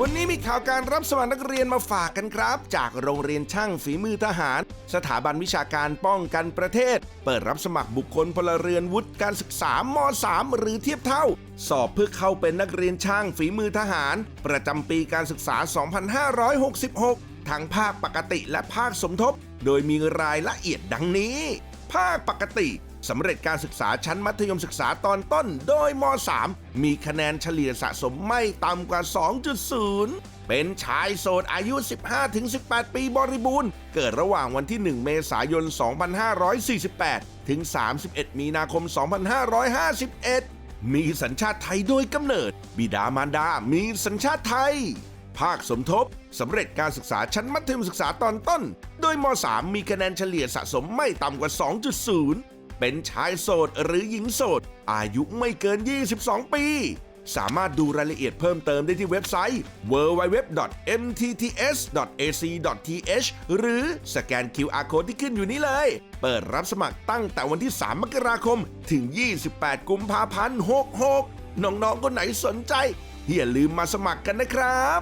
วันนี้มีข่าวการรับสมัครนักเรียนมาฝากกันครับ จากโรงเรียนช่างฝีมือทหาร สถาบันวิชาการป้องกันประเทศ เปิดรับสมัครบุคคลพลเรือนวุฒิการศึกษาม3หรือเทียบเท่า สอบเพื่อเข้าเป็นนักเรียนช่างฝีมือทหาร ประจำปีการศึกษา 2566 ทั้งภาคปกติและภาคสมทบ โดยมีรายละเอียดดังนี้ ภาคปกติสำเร็จการศึกษาชั้นมัธยมศึกษาตอนต้นโดยม .3 มีคะแนนเฉลี่ยสะสมไม่ต่ำกว่า 2.0 เป็นชายโสดอายุ 15-18 ปีบริบูรณ์ เกิดระหว่างวันที่ 1 เมษายน 2548 ถึง 31 มีนาคม 2551 มีสัญชาติไทยโดยกำเนิด บิดามารดา มีสัญชาติไทย ภาคสมทบสำเร็จการศึกษาชั้นมัธยมศึกษาตอนต้น โดยม .3 มีคะแนนเฉลี่ยสะสมไม่ต่ำกว่า 2.0 เป็นชายโสดหรือหญิงโสด อายุไม่เกิน 22 ปี สามารถดูรายละเอียดเพิ่มเติมได้ที่เว็บไซต์ www.mtts.ac.th หรือสแกน QR Code ที่ขึ้นอยู่นี้เลย เปิดรับสมัครตั้งแต่วันที่ 3 มกราคม ถึง 28 กุมภาพันธ์ 66 น้องๆ คนไหนสนใจอย่าลืมมาสมัครกันนะครับ